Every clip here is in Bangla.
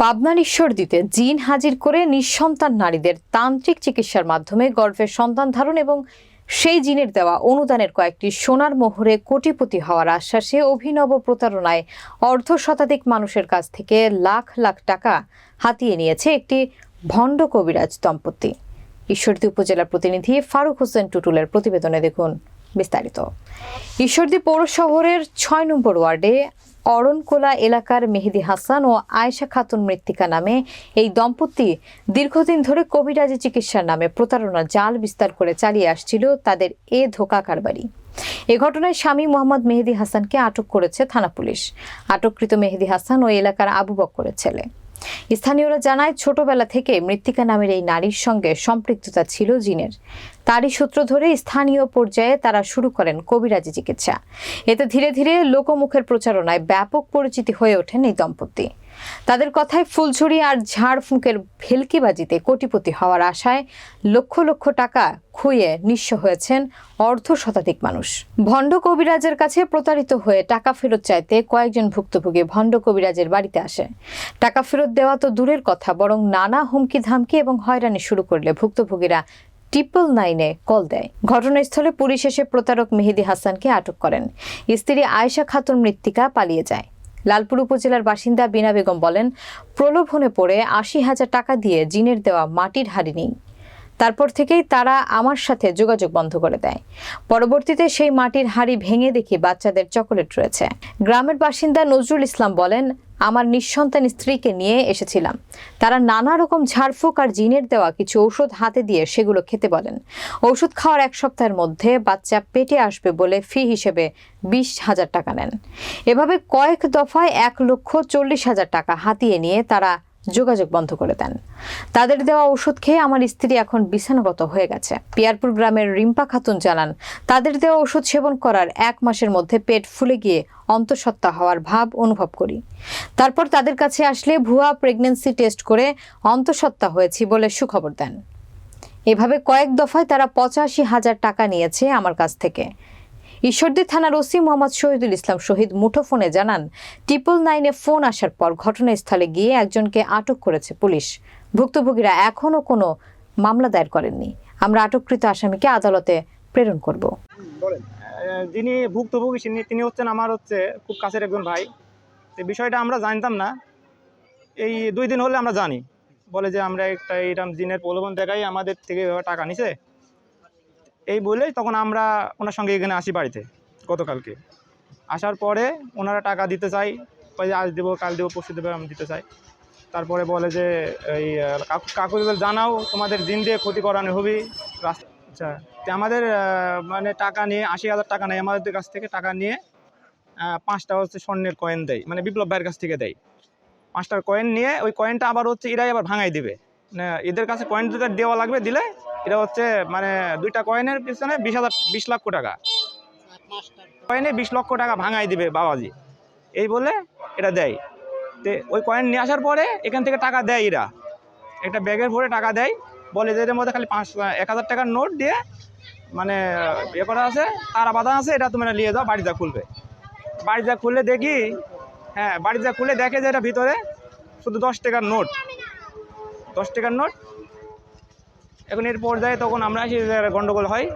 পাবনার ঈশ্বরদীতে জিন হাজির করে নিঃসন্তান নারীদের তান্ত্রিক চিকিৎসার মাধ্যমে গর্ভের সন্তান ধারণ এবং সেই জিনের দেওয়া অনুদানের কয়েকটি সোনার মোহরে কোটিপতি হওয়ার আশ্বাসে অভিনব প্রতারণায় অর্ধ শতাধিক মানুষের কাছ থেকে লাখ লাখ টাকা হাতিয়ে নিয়েছে একটি ভণ্ড কবিরাজ দম্পতি। ঈশ্বরদী উপজেলার প্রতিনিধি ফারুক হোসেন টুটুলের প্রতিবেদনে দেখুন বিস্তারিত। ঈশ্বরদী পৌর শহরের ছয় নম্বর ওয়ার্ডে অরণকোলা এলাকার মেহেদি হাসান ও আয়েশা খাতুন মৃত্তিকা নামে এই দম্পতি দীর্ঘদিন ধরে কবিরাজি চিকিৎসার নামে প্রতারণা জাল বিস্তার করে চালিয়ে আসছিল তাদের এ ধোকা কারবারি এ ঘটনায় স্বামী মোহাম্মদ মেহেদি হাসানকে আটক করেছে থানা পুলিশ। আটককৃত মেহেদি হাসান ও এলাকার আবু বক্করের ছেলে। স্থানীয়রা জানায়, ছোটবেলা থেকে মৃত্তিকা নামের এই নারীর সঙ্গে সম্পৃক্ততা ছিল জিনের। তারই সূত্র ধরে স্থানীয় পর্যায়ে তারা শুরু করেন কবিরাজি চিকিৎসা। এতে ধীরে ধীরে লোকমুখের প্রচারণায় ব্যাপক পরিচিতি হয়ে ওঠেন এই দম্পতি। তাদের কথায় ফুলঝুরি আর ঝাড়ফুঁকের ভেলকিবাজিতে কোটিপতি হওয়ার আশায় লক্ষ লক্ষ টাকা খুইয়ে নিঃস্ব হয়েছেন অর্ধ শতাধিক মানুষ। ভণ্ড কবিরাজের কাছে প্রতারিত হয়ে টাকা ফেরত চাইতে কয়েকজন ভুক্তভোগী ভণ্ড কবিরাজের বাড়িতে আসে। টাকা ফেরত দেওয়া তো দূরের কথা, বরং নানা হুমকি ধামকি এবং হয়রানি শুরু করলে ভুক্তভোগীরা ট্রিপল নাইনে কল দেয়। ঘটনাস্থলে পুলিশ এসে প্রতারক মেহেদি হাসানকে আটক করেন। স্ত্রী আয়েশা খাতুন মৃত্তিকা পালিয়ে যায়। লালপুর উপজেলার বাসিন্দা বিনা বেগম বলেন, প্রলোভনে পড়ে আশি হাজার টাকা দিয়ে জিনের দেওয়া মাটির হাড়ি নেই। তারপর থেকেই তারা আমার সাথে যোগাযোগ বন্ধ করে দেয়। পরবর্তীতে সেই মাটির হাড়ি ভেঙে দেখি বাচ্চাদের চকোলেট রয়েছে। গ্রামের বাসিন্দা নজরুল ইসলাম বলেন আমার নিঃসন্তান স্ত্রীকে নিয়ে এসেছিলাম। তারা নানা রকম ঝাড়ফুঁক আর জিনের দেওয়া কিছু ঔষধ হাতে দিয়ে সেগুলো খেতে বলেন। ঔষধ খাওয়ার এক সপ্তাহের মধ্যে বাচ্চা পেটে আসবে বলে ফি হিসেবে বিশ হাজার টাকা নেন। এভাবে কয়েক দফায় এক লক্ষ চল্লিশ হাজার টাকা হাতিয়ে নিয়ে তারা যোগাযোগ বন্ধ করে দেন। তাদের দেওয়া ওষুধ খেয়ে আমার স্ত্রী এখন বিছানাগত হয়ে গেছে। পিয়ারপুর গ্রামের রিম্পা খাতুন জানান, তাদের দেওয়া ওষুধ সেবন করার এক মাসের মধ্যে পেট ফুলে গিয়ে অন্তঃসত্ত্বা হওয়ার ভাব অনুভব করি। তারপর তাদের কাছে আসলে ভুয়া প্রেগন্যান্সি টেস্ট করে অন্তঃসত্ত্বা হয়েছি বলে সুখবর দেন। এভাবে কয়েক দফায় তারা পঁচাশি হাজার টাকা নিয়েছে আমার কাছ থেকে। ঈশ্বরদী থানার ওসি মোহাম্মদ শহীদুল ইসলাম শহীদ মুঠোফোনে জানান ট্রিপল নাইনে ফোন আসার পর ঘটনাস্থলে গিয়ে একজনকে আটক করেছে পুলিশ। ভুক্তভোগীরা এখনও কোনো মামলা দায়ের করেননি। আমরা আটককৃত আসামিকে আদালতে প্রেরণ করব। যিনি ভুক্তভোগী তিনি- তিনি হচ্ছেন আমার হচ্ছে খুব কাছের একজন ভাই। এই বিষয়টা আমরা জানতাম না। এই দুই দিন হলে আমরা জানি। বলে যে আমরা একটা এইরকম জিনের প্রলোভন দেখাই আমাদের থেকে টাকা নিছে। এই বলেই তখন আমরা ওনার সঙ্গে এখানে আসি বাড়িতে, গতকালকে। আসার পরে ওনারা টাকা দিতে চাই আজ দেবো, কাল দেবো, পরশু দেবো আমি দিতে চাই। তারপরে বলে যে, এই কাকুদের জানাও তোমাদের দিন দিয়ে ক্ষতি করানো হবে। রাস্তা আচ্ছা আমাদের মানে টাকা নিয়ে, আশি হাজার টাকা নেয় আমাদের কাছ থেকে টাকা নিয়ে পাঁচটা হচ্ছে স্বর্ণের কয়েন দেয় মানে বিপ্লব ভাইয়ের কাছ থেকে দেয়। পাঁচটার কয়েন নিয়ে, ওই কয়েনটা আবার হচ্ছে এরাই আবার ভাঙাই দিবে। মানে এদের কাছে কয়েন দুটো দেওয়া লাগবে, দিলে এটা হচ্ছে মানে দুইটা কয়েনের পিছনে বিশ হাজার, বিশ লক্ষ টাকা। কয়েনে বিশ লক্ষ টাকা ভাঙাই দিবে বাবাজি। এই বলে এটা দেয়। তে ওই কয়েন নিয়ে আসার পরে এখান থেকে টাকা দেয় এরা। একটা ব্যাগের ভরে টাকা দেয়। বলে যে এর মধ্যে খালি পাঁচ, এক হাজার টাকার নোট দিয়ে মানে ইয়ে করা আছে, তারা বাঁধা আছে, এটা তোমরা নিয়ে যাও, বাড়িটা খুলবে। বাড়িটা খুললে দেখি হ্যাঁ বাড়িটা খুলে দেখে যে এটা ভিতরে শুধু দশ টাকার নোট দশ টাকার নোট এখন এর পর্যায়ে তখন আমরা এসে এদের গন্ডগোল হয়।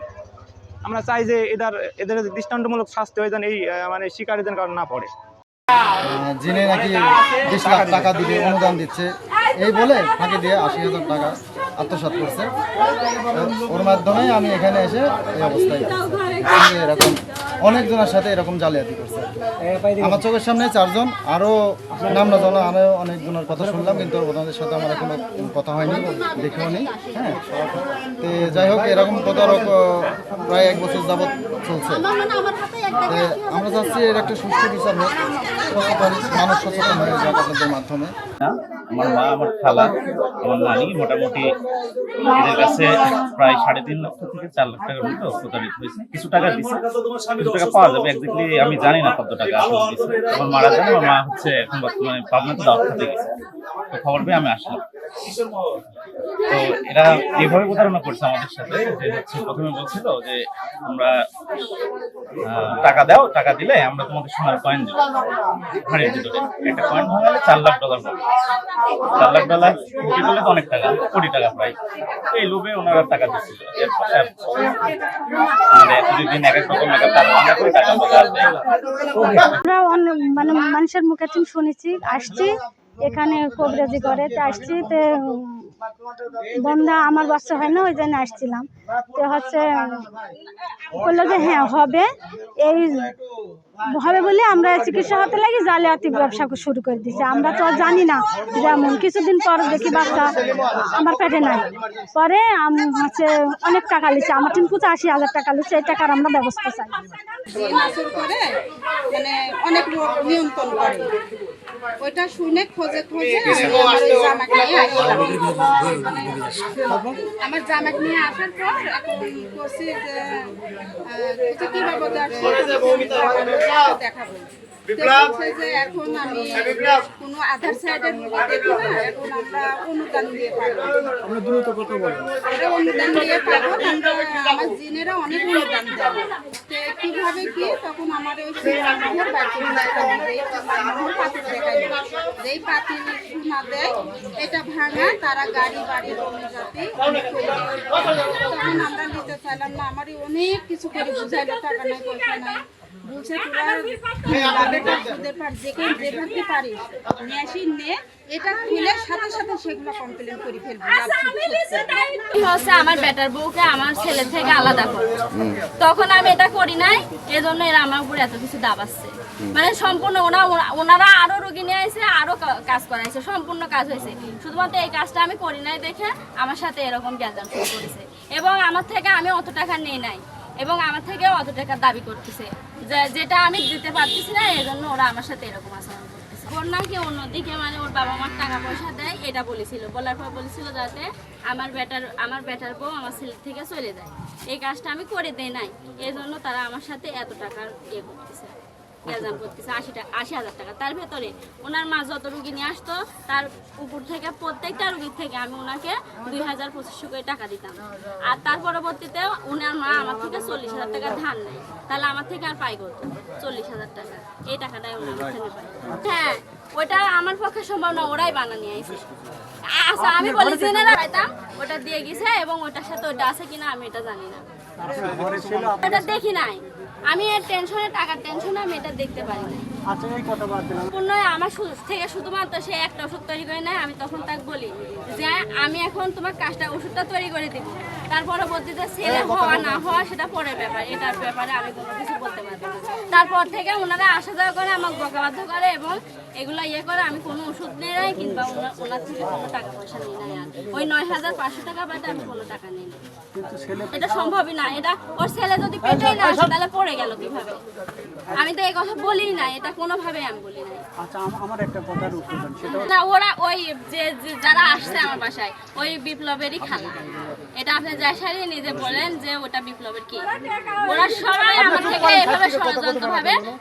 আমরা চাই যে এদের এদের দৃষ্টান্তমূলক শাস্তি হয় যেন এই মানে শিকারীদের কারণ না পড়ে। জেনে নাকি বিশ লাখ টাকা দিবে অনুদান দিচ্ছে, এই বলে ফাঁকি দিয়ে আশি হাজার টাকা আত্মসাত করছে। ওর মাধ্যমে আমি এখানে এসে এই অবস্থায় এরকম অনেকজনের সাথে এরকম জালিয়াতি করছে আমার চোখের সামনে চারজন আরও নাম না জানো আরও অনেকজনের কথা শুনলাম, কিন্তু ওনাদের সাথে আমার এখনও কথা হয়নি, দেখেও নি হ্যাঁ। তো যাই হোক, এরকম প্রতারক প্রায় এক বছর যাবৎ চলছে। আমরা চাচ্ছি এর একটা সুষ্ঠু বিচার হোক আমার মা, আমার খালা, আমার নানি মোটামুটি এদের কাছে প্রায় সাড়ে তিন লক্ষ থেকে চার লাখ টাকার মতো প্রতারিত হয়েছে। কিছু টাকা দিচ্ছে কিছু টাকা পাওয়া যাবে আমি জানি না কত টাকা আমার মারা যান আমার মা হচ্ছে এখন বর্তমানে পাবনাতে দাওয়াত খেতে গেছে। তো খবর পেয়ে আমি আসলাম। তো এরা এইভাবে প্রতারণা করছে আমাদের সাথে, যে হচ্ছে প্রথমে বলছিল যে আমরা টাকা দাও, টাকা দিলে আমরা তোমাদের সোনার কয়েন দেবো। ঘরের ভিতরে একটা কয়েন ভাঙালে চার লাখ ডলার পাবে চার লাখ ডলার কোটি বলে তো অনেক টাকা, কোটি টাকা প্রায়। এই লোভে ওনারা টাকা দিচ্ছিল। আমাদের প্রতিদিন এক করে টাকা অনেক মানে মানুষের মুখে শুনেছি, আসছি। এখানে কবিরাজি করে, তো আসছি, তো, বন্ধা আমার বাচ্চা হয় না, ওই জন্য আসছিলাম। তো হচ্ছে, বলল যে হ্যাঁ হবে। এই হবে বলে আমরা চিকিৎসা হতে লাগি জালিয়াতি ব্যবসা শুরু করে দিয়েছি। আমরা তো জানি না যেমন, কিছুদিন পর দেখি বাচ্চা আমার পেটে নাই। পরে হচ্ছে অনেক টাকা লিচ্ছে আমার তিন পঁচাশি হাজার টাকা লিচ্ছে এই টাকার আমরা ব্যবস্থা চাই। করে মানে অনেক নিয়ন্ত্রণ করে। ওইটা শুনে খোঁজে খোঁজে আমার ওই নিয়ে মানে আমার জামাক নিয়ে আসার পর এখন করছি যে আহ, কি বাবদ দেখাবো এখন আমি কোনো আধার সাইডের রুগী দেখি না এখন আমরা অনুদান দিয়ে পাবো আমরা অনুদান দিয়ে পাবো আমরা আমার জিনেরা অনেক অনুদান দেয় কীভাবে কি তখন আমার ওই সুনামোহর পাতিল দেখাই যেই পাতিল সোনা দেয় এটা ভাঙা তারা গাড়ি বাড়ি জমি যাতে তখন আমরা নিতে চাইলাম না আমারই অনেক কিছু করে বুঝাইলো টাকা নাই পয়সা নাই। বলছে তোরা সুদের পার যেখানে পারিস মেশিন নে এটা খুলে সাথে সাথে সেগুলো কমপ্লেন করে ফেলবি। হচ্ছে না। কি হচ্ছে আমার বেটার বউকে আমার ছেলে থেকে আলাদা করে। তখন আমি এটা করি নাই এজন্য এরা আমার উপর এত কিছু দাবাচ্ছে। মানে সম্পূর্ণ ওরা- ওনারা আরও রোগী নিয়ে আসে আরও কাজ করাইছে সম্পূর্ণ কাজ হয়েছে শুধুমাত্র এই কাজটা আমি করি নাই দেখে আমার সাথে এরকম গ্যাঞ্জাম শুরু করেছে। এবং আমার থেকে আমি অত টাকা নেই নাই। এবং আমার থেকে অত টাকা দাবি করতেছে। যেটা আমি দিতে পারতেছি না এই জন্য ওরা আমার সাথে এরকম আচরণ করতেছে। ওর নাকি অন্যদিকে মানে ওর বাবা মার টাকা পয়সা দেয়, এটা বলেছিল। বলার পর বলেছিল যাতে আমার বেটার আমার বেটার বউ আমার ছেলে থেকে চলে যায়। এই কাজটা আমি করে দেই নাই, এজন্য জন্য তারা আমার সাথে এত টাকার ইয়ে করতেছে। করতেছে আশি টাকা আশি হাজার টাকা। তার ভেতরে ওনার মা যত রুগী নিয়ে আসতো তার উপর থেকে প্রত্যেকটা রুগীর থেকে আমি ওনাকে দুই হাজার পঁচিশশো করে টাকা দিতাম। আর তার পরবর্তীতে ওনার মা আমার থেকে চল্লিশ হাজার টাকা ধার নেয়। তাহলে আমার থেকে আর পাই করতো চল্লিশ হাজার টাকা। এই টাকাটাই ওনার থেকে পাই। হ্যাঁ ওটা আমার পক্ষে সম্ভব না ওরাই বানানি আইছে। আচ্ছা আমি বলি জেনে পাইতাম ওটা দিয়ে গেছে এবং ওটার সাথে ওটা আছে কিনা আমি এটা জানি না। ওটা দেখি নাই। আমি এর টেনশনে টাকার টেনশনে আমি এটা দেখতে পারি না পূর্ণ আমার থেকে শুধুমাত্র সে একটা ওষুধ তৈরি করে নেয় আমি তখন তাকে বলি যে আমি এখন তোমার কাজটা ওষুধটা তৈরি করে দিব। তার পরবর্তীতে ছেলে হওয়া না হওয়া সেটা পরের ব্যাপার এটার ব্যাপারে আমি কোনো কিছু বলতে পারব না। তারপর থেকে ওনারা আসা যাওয়া করে আমাকে বকাবাধ্য করে এবং এগুলো ইয়ে করে আমি কোনো ওষুধ নিয়ে নাই কিংবা ওনা- ওনার থেকে কোনো টাকা পয়সা নিয়ে নাই আর। ওই নয় হাজার পাঁচশো টাকা বাদে আমি কোনো টাকা নিই না এটা সম্ভবই না এটা ওর ছেলে যদি পেটেই না আসে তাহলে পড়ে গেল কীভাবে? আমি তো এই কথা বলি না এটা কোনোভাবে আমি বলি না আচ্ছা আমার একটা কথার উত্তর সেটা না ওরা ওই যে যে- যারা আসছে আমার বাসায় ওই বিপ্লবেরই খালা। এটা আপনি যাশারি নিজে বলেন যে ওটা বিপ্লবের কি? ওরা সবাই আমার থেকে এভাবে ষড়যন্ত্র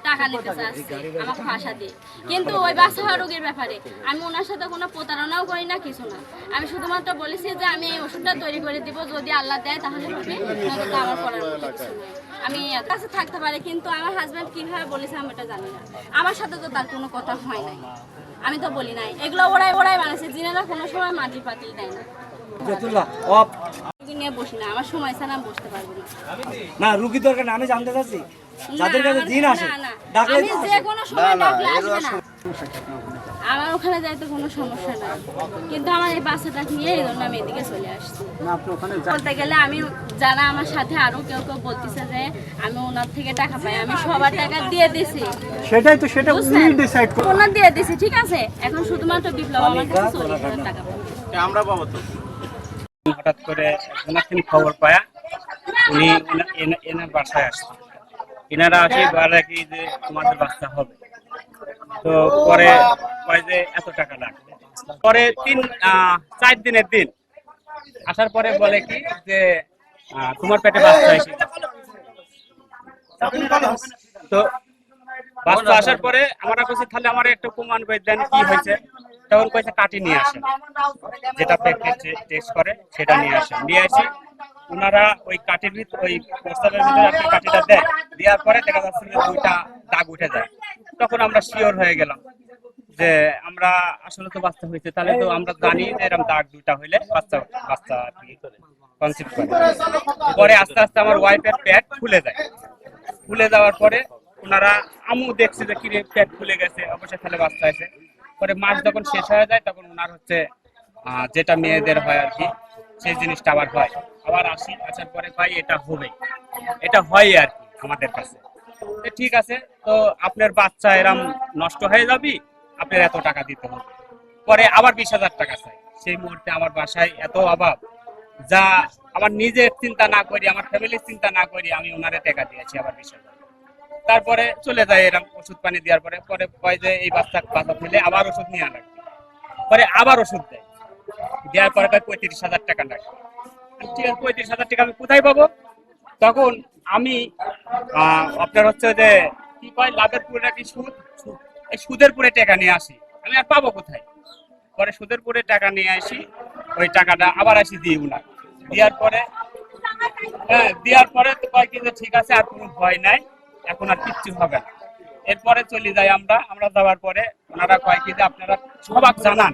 টাকা নিতে চাচ্ছে আমাকে ভাষা দিয়ে। কিন্তু ওই বাচ্চা হওয়া রোগীর ব্যাপারে আমি ওনার সাথে কোনো প্রতারণাও করি না কিছু না। আমি শুধুমাত্র বলেছি যে আমি এই ওষুধটা তৈরি করে দিব যদি আল্লাহ দেয় তাহলে হবে। নয়তো আমার করার কিছু নেই। আমি কাছে থাকতে পারি কিন্তু আমার হাজব্যান্ড কীভাবে বলেছে আমি এটা জানি না। আমার সাথে তো তার কোনো কথা হয় নাই। আমি তো বলি নাই। এগুলো ওরাই ওরাই বানাইছে জিনেরা কোনো সময় মাটি পাতিল দেয় না। জেতুল্লাহ অফ। রুগী নিয়ে বসি না আমার সময় ছাড়া আমি বসতে পারব না। না রুগী দরকার না আমি জানতে চাচ্ছি। যাদের কাছে আমার- আসে না, না। ডাকলে আমি যে কোনো সময় ডাকলে আসবে না। আমার ওখানে যাইতে কোনো সমস্যা নাই কিন্তু আমার এই বাচ্চাটা নিয়ে এই জন্য আমি এদিকে চলে আসছি। না বলতে গেলে আমি যারা আমার সাথে আরও কেউ কেউ বলতেছে যে আমি ওনার থেকে টাকা পাই আমি সবার টাকা দিয়ে দিছি। সেটাই তো সেটা উনি ডিসাইড করে। ওনার দিয়ে দিছি ঠিক আছে? এখন শুধুমাত্র বিপ্লব আমার কাছে চল্লিশ হাজার টাকা আমরা পাবো তো। হঠাৎ করে তিনি খবর পায়া উনি এনা- এনা- এনার বাসায় আসছে এনারা আসে বলে কি যে তোমাদের বাচ্চা হবে। তো পরে যে এত টাকা লাগবে পরে তিন চার দিনের দিন আসার পরে বলে কি যে তোমার পেটে বাচ্চা তো বাচ্চা আসার পরে তাহলে আমার প্রমাণ দেন কি হয়েছে। তখন কয়েছে কাটি নিয়ে আসেন। যেটা টেস্ট করে, সেটা নিয়ে আসেন। নিয়ে আসি ওনারা ওই কাঠির ভিতর ওই প্রস্তাবের ভিতরে আপনি দেয় দেওয়ার পরে দেখা যাচ্ছে দুইটা দাগ উঠে যায়। তখন আমরা শিওর হয়ে গেলাম। যে আমরা আসলে তো বাচ্চা হয়েছে, তাহলে তো আমরা জানি যে এরকম দাগ দুইটা হইলে বাচ্চা বাচ্চা কনসিভ করে। পরে আস্তে আস্তে আমার ওয়াইফের পেট ফুলে যায়। ফুলে যাওয়ার পরে ওনারা আমু দেখছে যে কিরে পেট ফুলে গেছে, অবশ্যই তাহলে বাচ্চা আছে পরে মাস যখন শেষ হয়ে যায়, তখন ওনার হচ্ছে যেটা মেয়েদের হয় আর কি, সেই জিনিসটা আবার হয়। আবার আসি, আসার পরে ভাই, এটা হবে। এটা হয় আর কি আমাদের কাছে। ঠিক আছে, তো আপনার বাচ্চা এরম নষ্ট হয়ে যাবি? আপনার এত টাকা দিতে হবে। পরে আবার বিশ হাজার টাকা চাই। সেই মুহূর্তে আমার বাসায় এত অভাব, যা আমার নিজের চিন্তা না করি, আমার ফ্যামিলির চিন্তা না করি আমি ওনারে টাকা দিয়েছি আবার বিশ তারপরে চলে যায় এরকম ওষুধ পানি দেওয়ার পরে পরে কয় যে এই বাচ্চা বাচ্চা ফেলে আবার ওষুধ নেওয়া লাগবে। পরে আবার ওষুধ দেয়। দেওয়ার পরে কয় পঁয়ত্রিশ হাজার টাকা লাগবে ঠিক আছে, পঁয়ত্রিশ হাজার টাকা আমি কোথায় পাবো? তখন আমি আপনার হচ্ছে যে কি কয় লাভের পুরে নাকি সুদ? সুদ। এই সুদের পুরে টাকা নিয়ে আসি। আমি আর পাবো কোথায়? পরে সুদের পুরে টাকা নিয়ে আসি, ওই টাকাটা আবার আসি দিই উনার। দেওয়ার পরে হ্যাঁ দেওয়ার পরে তো কয় কি যে ঠিক আছে, আর কোনো ভয় নাই, এখন আর কিচ্ছু হবে না। এরপরে চলে যাই আমরা আমরা যাওয়ার পরে ওনারা কয় কি যে আপনারা সবাক জানান।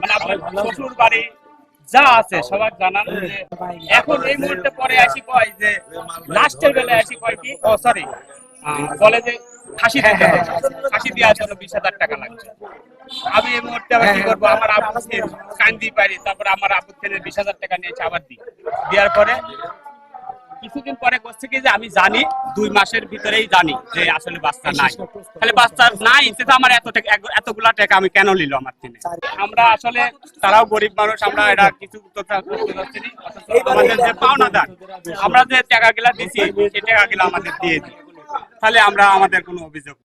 মানে আপনার শ্বশুর বাড়ি যা আছে সবাক জানান এখন এই মুহূর্তে পরে আসি কয় যে, লাস্টের বেলায় আসি কয় কি, ও সরি ফাঁসি দিতে হবে। ফাঁসি দেওয়ার জন্য বিশ হাজার টাকা লাগছে। আমি এই মুহূর্তে আবার কি করব? আমার কান্দি পারি তারপরে আমার থেকে বিশ হাজার টাকা নিয়েছে আবার দিই। দেওয়ার পরে কিছুদিন পরে করছে কি যে আমি জানি দুই মাসের ভিতরেই জানি যে আসলে বাচ্চা নাই। তাহলে বাচ্চা নাই সেটা আমার এত টাকা এতগুলা টাকা আমি কেন নিল আমার থেকে আমরা আসলে তারাও গরিব মানুষ আমরা এটা কিছু আমাদের যে পাওনাদার আমরা যে টাকাগুলা দিছি সেই টাকাগুলো আমাদের দিয়ে দিই। তাহলে আমরা আমাদের কোনো অভিযোগ